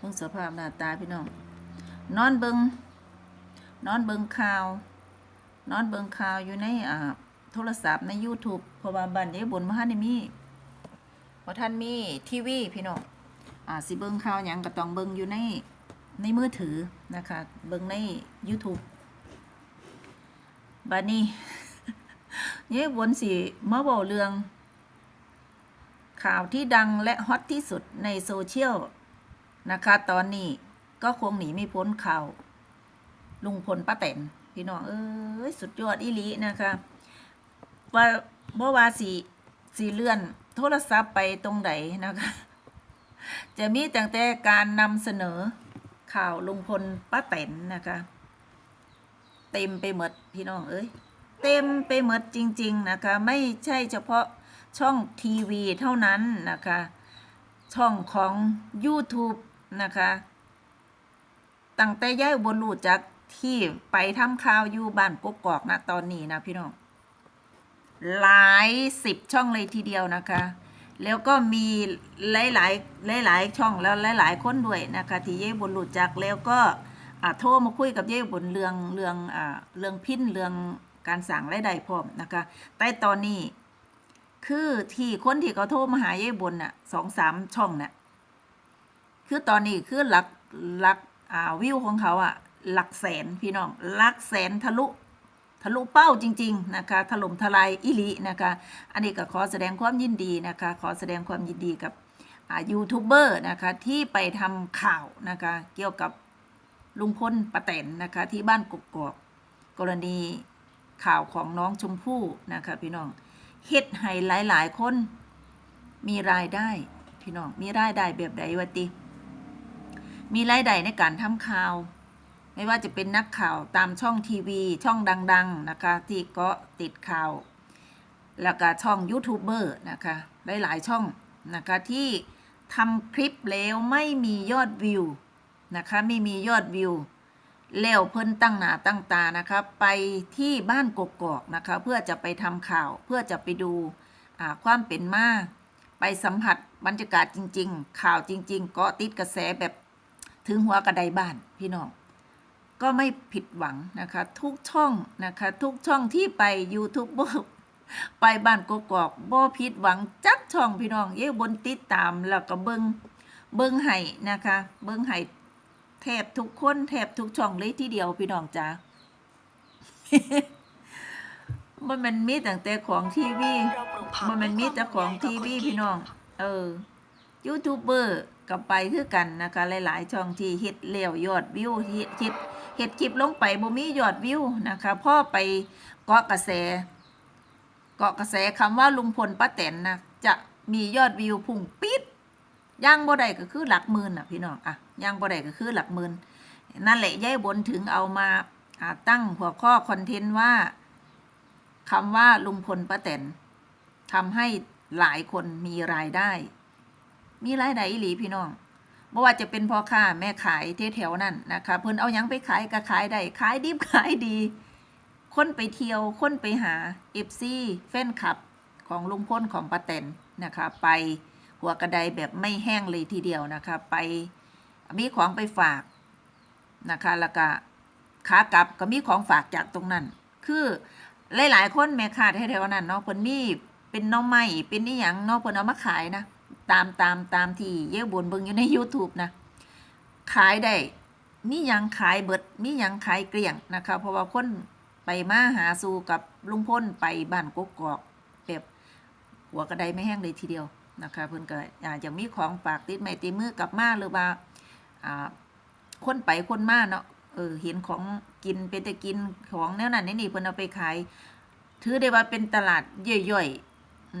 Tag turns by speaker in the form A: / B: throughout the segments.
A: เบิ่งสภาพหน้าตาพี่น้อง นอนเบิงนอนเบิงข่าว นอนเบิงข่าวอยู่ในอ่าโทรศัพท์ใน YouTube เพราะว่าบ้านยายบนมาทันได้มีบ่ท่านมีทีวีพี่น้องอ่าสิเบิงข่าวหยังก็ต้องเบิงอยู่ในในมือถือนะคะ เบิงใน YouTube บัดนี้ยายบนสิมาเว้าเรื่องข่าวที่ดังและฮอตที่สุดในโซเชียล นะคะ ตอนนี้ก็คงหนีไม่พ้นข่าวลุงพลป้าแตนพี่น้องเอ้ยสุดยอดอีลีนะคะ ว่าบ่ว่าสีสีเลื่อน โทรศัพท์ไปตรงไหนนะคะ จะมีตั้งแต่การนำเสนอข่าวลุงพลป้าแตนนะคะ เต็มไปหมดพี่น้องเอ้ยเต็มไปหมดจริง ๆ นะคะ ไม่ใช่เฉพาะช่องทีวีเท่านั้นนะคะ ช่องของ YouTube นะคะตั้งแต่ย้ายอุบนรูจากที่ไปทำข่าวอยู่บ้านกกอกนะตอนนี้นะพี่น้องหลายสิบช่องเลยทีเดียวนะคะ แล้วก็มีหลายหลายหลายหลายช่องแล้วหลายหลายคนด้วยนะคะ ที่เย่บนหลุดจากแล้วก็โทรมาคุยกับเย่บนเรื่องเรื่องอ่าเรื่องพินเรื่องการสั่งรายได้พร้อมนะคะแต่ตอนนี้คือที่คนที่เขาโทรมาหาเย่บนน่ะสองสามช่องน่ะ คือตอนนี้คือหลักหลักอ่าวิวของเขาอะหลักแสนพี่น้องหลักแสนทะลุทะลุเป้าจริง ๆ นะคะ ถล่มทลายอิลินะคะ อันนี้ก็ขอแสดงความยินดีนะคะ ขอแสดงความยินดีกับอ่ายูทูบเบอร์นะคะที่ไปทำข่าวนะคะ เกี่ยวกับลุงพลป้าแตนนะคะที่บ้านกกอกกรณีข่าวของน้องชมพู่นะคะพี่น้องเฮ็ดให้หลายๆ คนมีรายได้พี่น้องมีรายได้แบบใดวะติ มีรายได้ในการทำข่าว ไม่ว่าจะเป็นนักข่าวตามช่องทีวี ช่องดัง ๆ นะคะ ที่กาะติดข่าว แล้วก็ช่องยูทูบเบอร์นะคะหลายๆช่องนะคะที่ทำคลิปแล้วไม่มียอดวิวนะคะไม่มียอดวิวแล้วเพิ่นตั้งหน้าตั้งตานะคะไปที่บ้านกกอกนะคะเพื่อจะไปทำข่าวเพื่อจะไปดูความเป็นมาไปสัมผัสบรรยากาศจริง ๆ ข่าวจริง ๆกาะติดกระแสแบบ ถึงหัวกระไดบ้านพี่น้องก็ไม่ผิดหวังนะคะ ทุกช่องนะคะ ทุกช่องที่ไปยูทูบเบอร์ไปบ้านกกอกบ่ผิดหวังจักช่องพี่น้อง เย่บนติดตามแล้วก็เบิงเบิงไห้นะคะ เบิงไห้แทบทุกคนแทบทุกช่องเลยทีเดียวพี่น้องจ้ามันมันมีตั้งแต่ของทีวีมันมันมีแต่ของทีวีพี่น้อง เออยูทูบเบอร์ กับไปคือกันนะคะหลายๆช่องที่เฮ็ดเลี้ยวยอดวิวเฮ็ดคลิปเฮ็ดคลิปลงไปบ่มียอดวิวนะคะพ่อไปเกาะกระแสเกาะกระแสคำว่าลุงพลป้าแตนนะจะมียอดวิวพุ่งปิดย่างบ่ได้ก็คือหลักหมื่นน่ะพี่น้องอะย่างบ่ได้ก็คือหลักหมื่นนั่นแหละยายบนถึงเอามาอ่าตั้งหัวข้อคอนเทนต์ว่าคำว่าลุงพลป้าแตนทำให้หลายคนมีรายได้ มีรายได้อีหลีพี่น้องบ่ว่าจะเป็นพ่อค้าแม่ขายแถวๆนั่นนะคะเพิ่นเอายังไปขายก็ขายได้ขายดิบขายดี คนไปเที่ยวคนไปหาเอฟซีแฟนคลับของลุงพลของป้าแตนนะคะไปหัวกระไดแบบไม่แห้งเลยทีเดียวนะคะไปมีของไปฝากนะคะแล้วก็ขากลับก็มีของฝากจากตรงนั้น คือหลายๆคนแม่ค้าแถวๆนั้นเนาะเพิ่นมีเป็นน้องไม้เป็นนี่หยังเนาะเพิ่นเอามาขายนะ ตามตามตามที่เย่บนเบิ่งอยู่ใน YouTube นะ ขายได้มียังขายเบิดมียังขายเกลี้ยงนะคะ เพราะว่าคนไปมาหาสู่กับลุงพ้นไปบ้านกกอกแบบหัวกระไดไม่แห้งเลยทีเดียวนะคะเพิ่อนก็อาจจะมีของฝากติดไม้ติดมือกลับมาหรือว่าคนไปคนมาเนาะเออเห็นของกินเป็นแต่กินของแนวนั้นนี่เพิ่อนเอาไปขาย ถือได้ว่าเป็นตลาดย่อยๆ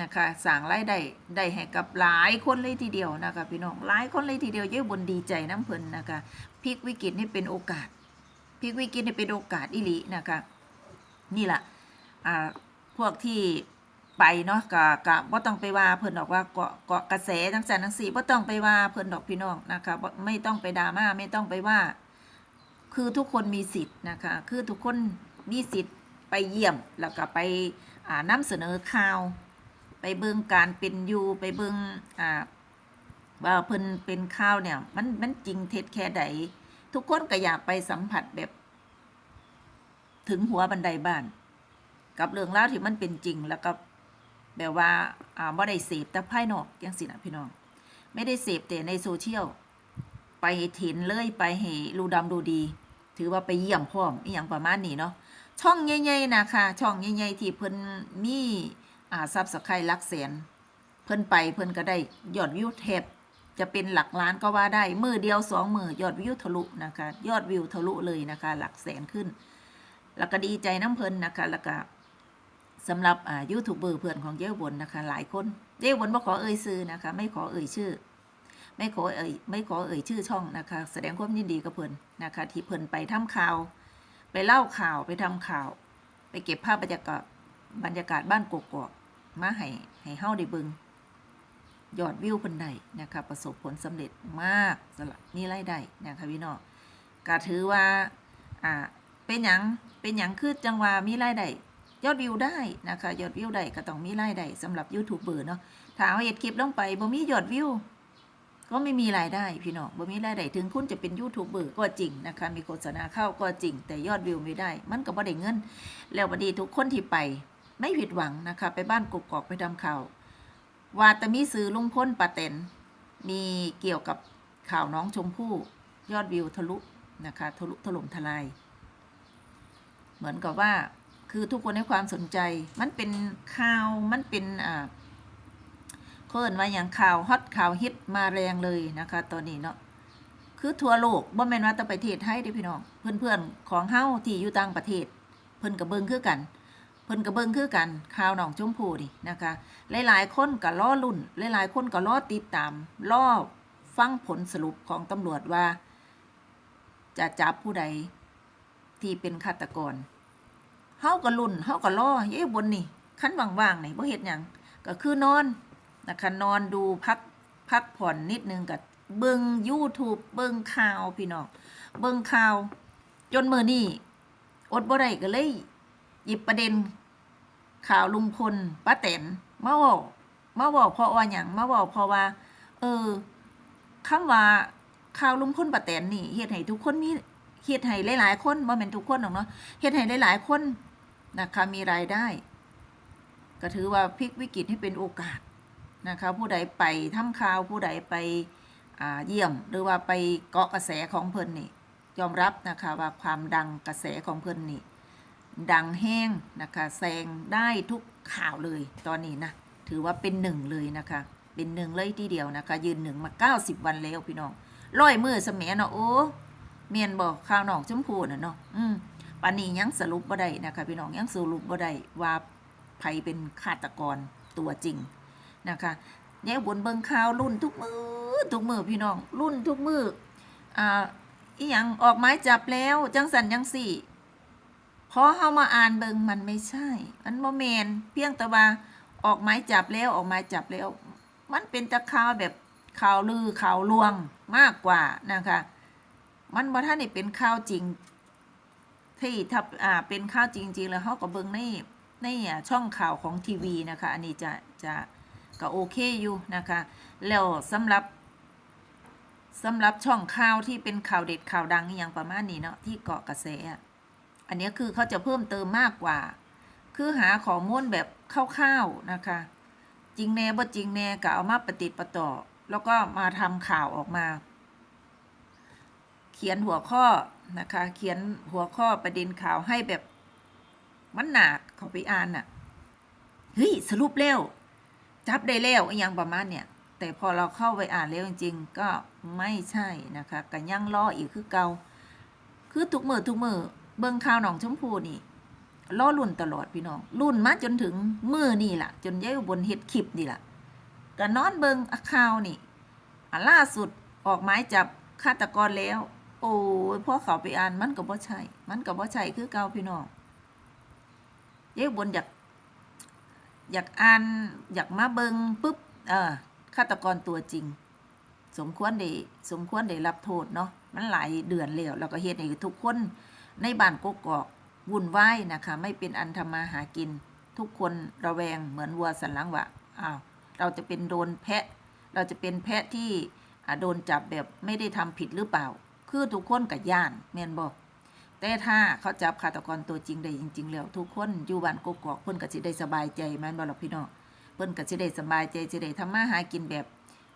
A: นะคะสร้างรายได้ได้ให้กับหลายคนเลยทีเดียวนะคะพี่น้องหลายคนเลยทีเดียวเยอะบนดีใจน้ำเพิ่นนะคะพลิกวิกฤตให้เป็นโอกาสพลิกวิกฤตให้เป็นโอกาสอิลินะคะนี่แหละอ่าพวกที่ไปเนาะกะกะบ่ต้องไปว่าเพิ่นดอกว่าเกาะเกาะกระแสจังซั่นจังซี่บ่ต้องไปว่าเพิ่นดอกพี่น้องนะคะไม่ต้องไปดราม่าไม่ต้องไปว่า คือทุกคนมีสิทธิ์นะคะ คือทุกคนมีสิทธิ์ไปเยี่ยมแล้วก็ไปอ่านำเสนอข่าว ไปเบิ่งการเป็นอยู่ไปเบิ่งอ่าว่าเพิ่นเป็นข่าวเนี่ย มันมันจริงเท็จแค่ใดทุกคนก็อยากไปสัมผัสแบบ ถึงหัวบันไดบ้าน กับเรื่องราวที่มันเป็นจริงแล้วก็แบบว่าอ่าบ่ได้เสพแต่ภายนอกจังสินะพี่น้อง ไม่ได้เสพแต่ในโซเชียลไปเห็นเลยไปให้รูดำดูดี ถือว่าไปเยี่ยมพร้อมอีหยังประมาณนี้เนาะช่องใหญ่ๆนะคะช่องใหญ่ๆที่เพิ่นมี อ่าซับสไครต์ลักแสน เพิ่นไปเพิ่นก็ได้ยอดวิวแทบจะเป็นหลักล้านก็ว่าได้มือเดียวสองมือยอดวิวทะลุนะคะ ยอดวิวทะลุเลยนะคะ หลักแสนขึ้น แล้วก็ดีใจน้ำเพิ่นนะคะ แล้วก็สำหรับอ่ายูทูบเบอร์เพื่อนของเย้บนนะคะ หลายคนเย้บนบ่ขอเอ่ยชื่อนะคะ ไม่ขอเอ่ยชื่อ ไม่ขอเอ่ยไม่ขอเอ่ยชื่อช่องนะคะ แสดงความยินดีกับเพิ่นนะคะ ที่เพิ่นไปทำข่าว ไปเล่าข่าวไปทำข่าว ไปเก็บภาพบรรยากาศ บรรยากาศบ้านกกอกๆมาให้ให้เฮาได้เบิงยอดวิวเพิ่นได้นะคะประสบผลสำเร็จมากสละมีรายได้นะคะพี่น้องก็ถือว่าอ่าเป็นหยังเป็นหยังคือจังหวะมีรายได้ยอดวิวได้นะคะยอดวิวได้ก็ต้องมีรายได้สำหรับยูทูบเบอร์เนาะถ้าเอาเฮ็ดคลิปลงไปบ่มียอดวิวก็ไม่มีรายได้พี่น้องบ่มีรายได้ถึงคุณจะเป็นยูทูบเบอร์ก็จริงนะคะมีโฆษณาเข้าก็จริง แต่ยอดวิวไม่ได้ มันก็บ่ได้เงิน แล้วบัดนี้ทุกคนที่ไป ไม่ผิดหวังนะคะ ไปบ้านกกอกไปทำข่าวว่าแต่มีซื้อลุงพ้นปาเต็นมีเกี่ยวกับข่าวน้องชมพู่ยอดวิวทะลุนะคะทะลุถล่มทลาย เหมือนกับว่าคือทุกคนให้ความสนใจมันเป็นข่าวมันเป็นอ่าเขาเอิ้นว่าอย่างข่าวฮอตข่าวฮิตมาแรงเลยนะคะตอนนี้เนาะคือทั่วโลกบ่แม่นว่าแต่ประเทศไทยเด้พี่น้องเพื่อนๆของเฮาที่อยู่ต่างประเทศ เพิ่นก็เบิงคือกัน เพิ่นก็เบิ่งคือกันข่าวหนองชมพูนี่นะคะ หลายๆคนก็รอลุ้นหลายๆคนก็รอติดตามรอฟังผลสรุปของตำรวจว่า จะจับผู้ใดที่เป็นฆาตกรเฮาก็ลุ้นเฮาก็รอเย้บนนี่คันว่างๆนี่บ่เฮ็ดหยังก็คือนอนนะคะนอนดูพักพักผ่อนนิดนึงกับเบิง YouTube เบิงข่าวพี่น้องเบิงข่าว จนมือนี่อดบ่ได้ก็เลย หยิบประเด็น ข่าวลุงพลป้าแตนมาเว้ามาเว้าเพราะว่าหยังมาเว้าเพราะว่า เออคำว่าข่าวลุงพลป้าแตนนี่เฮ็ดให้ทุกคนมีเฮ็ดให้หลายๆคนบ่แม่นทุกคนหรอกเนาะเฮ็ดให้หลายๆคนนะคะมีรายได้ ก็ถือว่าพลิกวิกฤตให้เป็นโอกาสนะคะผู้ใดไปทำข่าวผู้ใดไปอ่าเยี่ยมหรือว่าไปเกาะกระแสของเพิ่นนี่ยอมรับนะคะว่าความดังกระแสของเพิ่นนี่ ดังแห้งนะคะแซงได้ทุกข่าวเลยตอนนี้นะ ถือว่าเป็นหนึ่งเลยนะคะ เป็นหนึ่งเลยทีเดียวนะคะ ยืนหนึ่งมา 90 วันแล้วพี่น้องร้อยมือเสมเนาะโอ้เมียนบอกข่าวหนองชมพูน่ะเนาะอืมปานนี้ยังสรุปบ่ได้นะคะ พี่น้องยังสรุปบ่ได้ว่าไผเป็นฆาตกรตัวจริงนะคะแย่บนเบิงข่าวรุ่นทุกมือทุกมือพี่น้องรุ่นทุกมืออ่าอีหยังออกไม้จับแล้ว จังสันจังสี่ อเฮามาอ่านเบิงมันไม่ใช่ มันโมเมนเพียงแต่ว่าออกไม้จับแล้วออกไม้จับแล้ว มันเป็นตะข่าวแบบข่าวลือข่าวลวงมากกว่านะคะ มันบ่ท่านนี่เป็นข่าวจริง ที่ถ้าอ่าเป็นข่าวจริง ๆ แล้วเฮาก็เบิงในในอ่าช่องข่าวของทีวีนะคะ อันนี้จะจะก็โอเคอยู่นะคะ แล้วสำหรับสำหรับช่องข่าวที่เป็นข่าวเด็ดข่าวดังอย่างประมาณนี้เนาะที่เกาะกระแส อันนี้คือเขาจะเพิ่มเติมมากกว่า คือหาข้อมูลแบบคร่าวๆนะคะ จริงแน่บ่จริงแน่ก็เอามาปฏิดประต่อ แล้วก็มาทำข่าวออกมา เขียนหัวข้อนะคะ เขียนหัวข้อประเด็นข่าวให้แบบมันหนักเขาไปอ่านน่ะเฮ้ยสรุปแล้วจับได้แล้วอย่างประมาณเนี่ยแต่พอเราเข้าไปอ่านแล้วจริงๆ ก็ไม่ใช่นะคะกันยั่งล้ออีกคือเกาคือทุกมือทุกมือ เบิ่งข่าวหนองชมพูนี่ล้อรุ่นตลอดพี่น้องรุ่นมาจนถึงมือนี่ล่ะ จนย้ายบนเฮ็ดคลิปนี่ล่ะก็นอนเบิ่งข่าวนี่ล่าสุดออกหมายจับฆาตกรแล้ว โอ้ยพอเขาไปอ่านมันก็บ่ใช่ มันก็บ่ใช่คือเก่าพี่น้องย้ายบนอยากอยากอ่านอยากมาเบิงปุ๊บเออฆาตกรตัวจริง สมควรได้สมควรได้รับโทษเนาะมันหลายเดือนแล้วแล้วก็เฮ็ดให้ทุกคน ในบ้านกกอกวุ่นวายนะคะ ไม่เป็นอันทำมาหากิน ทุกคนระแวงเหมือนวัวสันหลังว่าอ้าวเราจะเป็นโดนแพะ เราจะเป็นแพะที่โดนจับแบบไม่ได้ทำผิดหรือเปล่า คือทุกคนกับย่านแม่นบอกแต่ถ้าเขาจับฆาตกรตัวจริงได้จริง ๆ แล้ว ทุกคนอยู่บ้านกกอกเพิ่นก็สิได้สบายใจแม่นบ่ล่ะพี่น้องเพิ่นก็สิได้สบายใจสิได้ทำมาหากินแบบ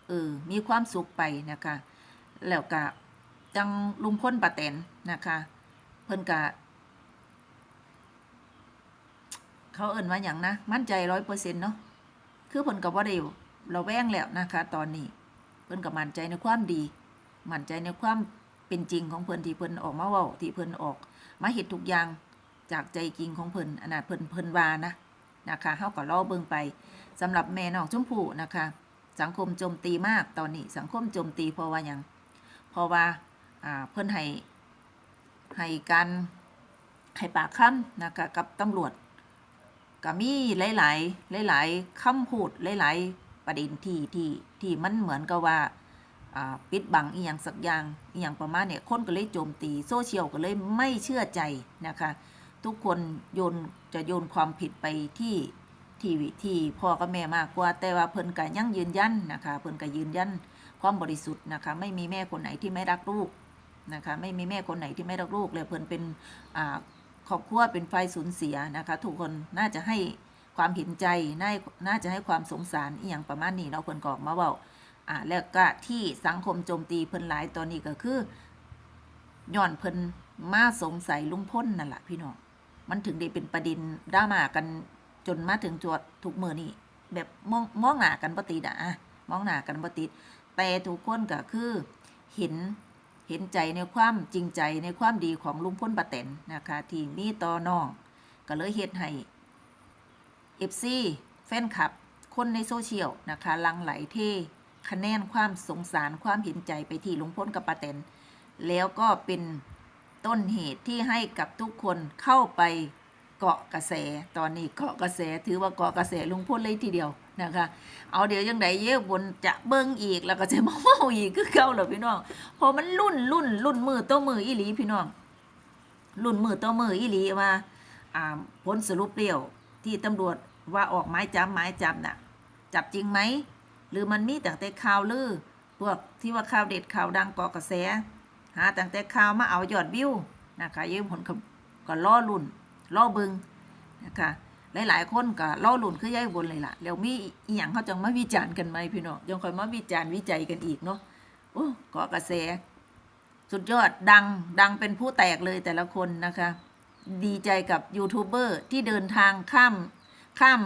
A: เออมีความสุขไปนะคะ แล้วก็จังลุงพ้นปาแตนนะคะ พิ่นก็เขาเอิ่นว่าอย่างนะ มั่นใจร้อยเปอร์เซ็นต์เนาะคือเพิ่นก็บ่ได้ระแวงแล้วนะคะ ตอนนี้ เพิ่นก็มั่นใจในความดี มั่นใจในความเป็นจริงของเพิ่นที่เพิ่นออกมาว้าที่เพิ่นออก มาเฮ็ดทุกอย่างจากใจจริงของเพิ่นอนนั้นเพิ่นเพิ่นวานะนะคะเฮาก็รอเบิ่งไปสำหรับแม่น้องชมพู่นะคะ สังคมโจมตีมากตอนนี้ สังคมโจมตีเพราะว่าหยังเพราะว่าอ่าเพิ่นให้ ให้การให้ปากคำนะคะกับตำรวจก็มีหลายๆ หลาย ๆคำพูดหลาย ๆ ประเด็นที่ที่ที่มันเหมือนกับว่าอ่าปิดบังอีหยังสักอย่างอีหยังประมาณเนี่ยคนก็เลยโจมตีโซเชียลก็เลยไม่เชื่อใจนะคะ ทุกคนโยนจะโยนความผิดไปที่ที่ที่พ่อกับแม่มากกว่า แต่ว่าเพิ่นก็ยังยืนยันนะคะ เพิ่นก็ยืนยันความบริสุทธิ์นะคะ ไม่มีแม่คนไหนที่ไม่รักลูก นะคะไม่มีแม่คนไหนที่ไม่รักลูกเลยเพิ่นเป็นครอบครัวเป็นไฟสูญเสียนะคะทุกคนน่าจะให้ความเห็นใจน่าน่าจะให้ความสงสารอีหยังประมาณนี้เนาะเพิ่นกอกมาเว้าอ่าแล้วก็ที่สังคมโจมตีเพิ่นหลายตอนนี้ก็คือย้อนเพิ่นมาสงสัยลุงพ้นนั่นแหละพี่น้องมันถึงได้เป็นประเด็นดราม่ากันจนมาถึงจวดทุกมือนี่แบบมองมองหน้ากันปติดอะมองหน้ากันปติดแต่ทุกคนก็คือเห็น เห็นใจในความจริงใจในความดีของลุงพ้นปะเต็นนะคะที่มีต่อน้อง ก็เลยเฮ็ดให้เอฟซีแฟนคลับ คนในโซเชียลนะคะลังไหลเทคะแนนความสงสารความเห็นใจไปที่ลุงพ้นกับปะเต็นแล้วก็เป็นต้นเหตุที่ให้กับทุกคนเข้าไป เกาะกระแสตอนนี้เกาะกระแสถือว่าเกาะกระแสลุงพลเลยทีเดียวนะคะ เอาเดี๋ยวยังไงเยอะบนจะเบิ้งอีกแล้วก็จะมาเมาอีกคือเก่าเหรอพี่น้องพอมันรุ่นรุ่นรุ่นมือต่อมืออีหลีพี่น้องรุ่นมือต่อมืออีหลีว่าอ่าผลสรุปเรียวที่ตำรวจว่าออกหมายจับหมายจับน่ะจับจริงไหมหรือมันมีแต่แต่ข่าวลือพวกที่ว่าข่าวเด็ดข่าวดังเกาะกระแสหาตั้งแต่ข่าวมาเอายอดวิวนะคะยืมผลก็ล่อลุ่น ล่อเบิงนะคะหลายๆคนก็ล่อหลุ่นคือยายบนเลยล่ะแล้วมีอีหยังเขาจังมาวิจารณ์กันไหมพี่น้องยังคอยมาวิจารณ์วิจัยกันอีกเนาะโอ้เกาะกระแส สุดยอดดังดังเป็นผู้แตกเลยแต่ละคนนะคะ ดีใจกับยูทูบเบอร์ที่เดินทางข้ามข้าม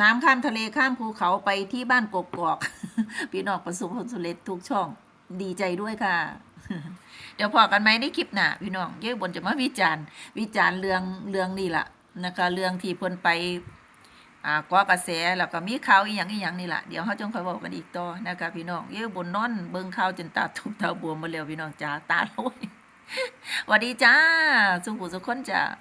A: น้ำข้ามทะเลข้ามภูเขาไปที่บ้านกกอกพี่น้องประสบผลสำเร็จทุกช่อง ดีใจด้วยค่ะ เดี๋ยวพอกันไหมในคลิปหน้าพี่น้องเยอะบนจะมาวิจารณ์ วิจารณ์เรื่องเรื่องนี่ล่ะนะคะ เรื่องที่เพิ่นไปอ่าก่อกระแสแล้วก็มีข่าวอีหยังอีหยังนี่ล่ะเดี๋ยวเฮาจงค่อยบอกกันอีกต่อนะคะพี่น้องเยอะบนนอนเบิ่งข่าวจนตาทุบตาบวมหมาแล้วพี่น้องจ้าตาลอยสวัสดีจ้าสุขุสุขคนจ้า